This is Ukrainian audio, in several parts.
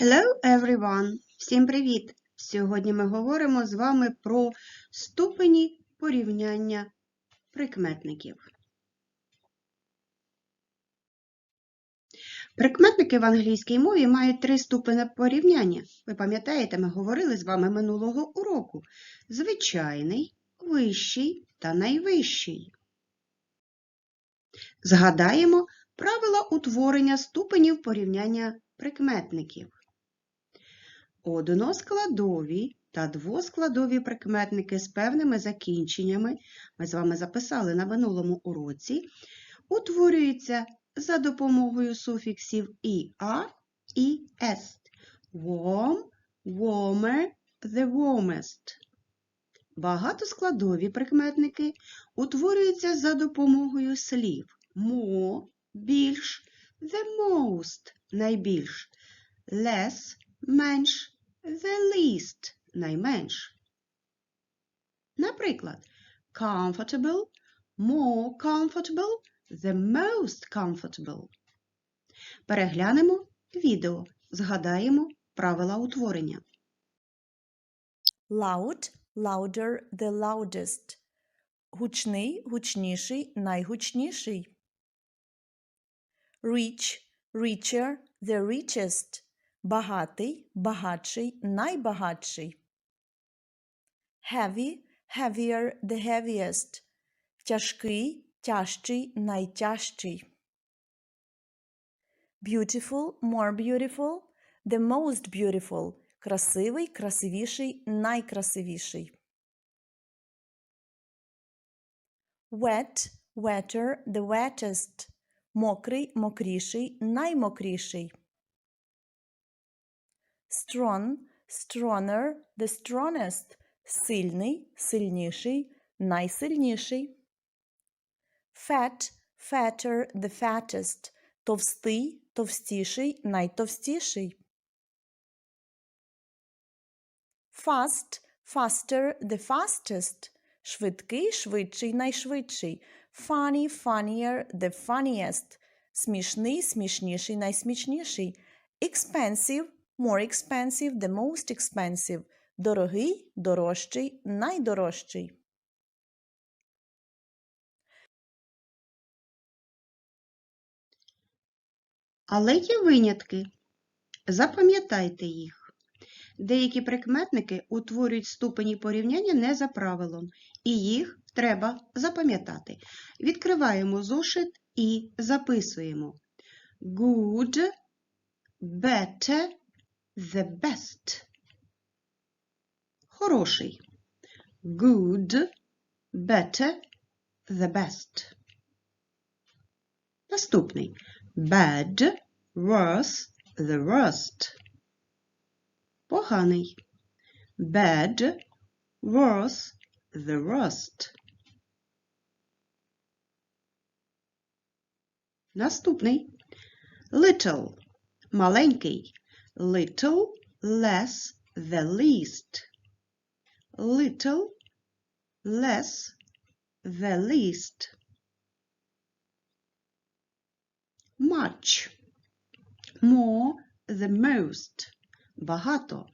Hello everyone! Всім привіт! Сьогодні ми говоримо з вами про ступені порівняння прикметників. Прикметники в англійській мові мають три ступені порівняння. Ви пам'ятаєте, ми говорили з вами минулого уроку. Звичайний, вищий та найвищий. Згадаємо правила утворення ступенів порівняння прикметників. Односкладові та двоскладові прикметники з певними закінченнями, ми з вами записали на минулому уроці, утворюються за допомогою суфіксів «іа» і «ест». Warm, warmer, the warmest. Багатоскладові прикметники утворюються за допомогою слів more – більш, the most – найбільш, less – менш, the least – найменш. Наприклад, comfortable – more comfortable, the most comfortable. Переглянемо відео, згадаємо правила утворення. Loud, louder, the loudest. Гучний, гучніший, найгучніший. Rich, richer, the richest. Багатий, багатший, найбагатший. Heavy, heavier, the heaviest. Тяжкий, тяжчий, найтяжчий. Beautiful, more beautiful, the most beautiful. Красивий, красивіший, найкрасивіший. Wet, wetter, the wettest. Мокрий, мокріший, наймокріший. Strong, stronger, the strongest. Сильний, сильніший, найсильніший. Fat, fatter, the fattest. Товстий, товстіший, найтовстіший. Fast, faster, the fastest. Швидкий, швидший, найшвидший. Funny, funnier, the funniest. Смішний, смішніший, найсмішніший. Expensive, more expensive, the most expensive. Дорогий, дорожчий, найдорожчий. Але є винятки. Запам'ятайте їх. Деякі прикметники утворюють ступені порівняння не за правилом, і їх треба запам'ятати. Відкриваємо зошит і записуємо. Good, better, the best. Хороший. Good, better, the best. Наступний. Bad, worse, the worst. Поганий. Bad, worse, the worst. Наступний. Little. Маленький. Little, less, the least. Little, less, the least. Much. More, the most. Багато.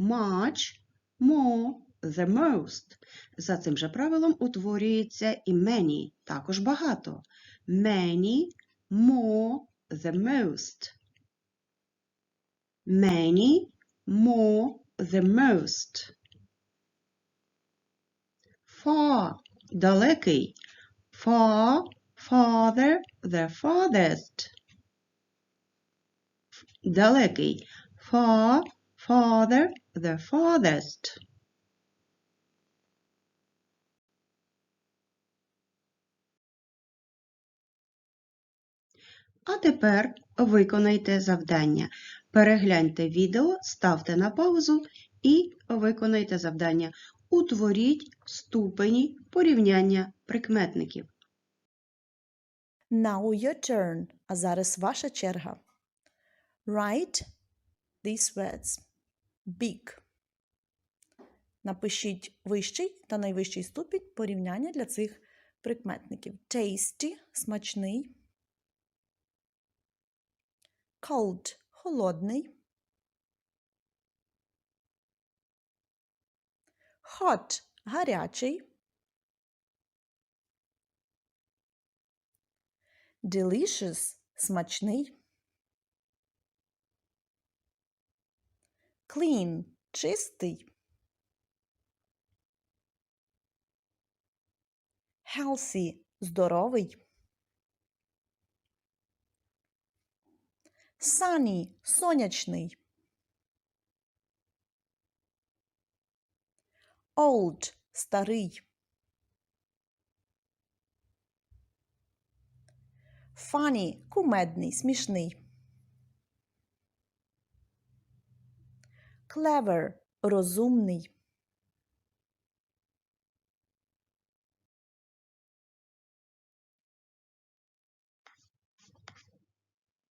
Much, more, the most. За цим же правилом утворюється і many, також багато. Many, more, the most. Many, more, the most. Far, далекий. Far, farther, the farthest. Далекий. Far, farther, the farthest. А тепер виконайте завдання. Перегляньте відео, ставте на паузу і виконайте завдання. Утворіть ступені порівняння прикметників. Now your turn. А зараз ваша черга. Write these words. Big. Напишіть вищий та найвищий ступінь порівняння для цих прикметників. Tasty – смачний. Cold – холодний. Hot гарячий. Delicious смачний. Clean чистий. Healthy здоровий. Sunny – сонячний. Old – старий. Funny – кумедний, смішний. Clever – розумний.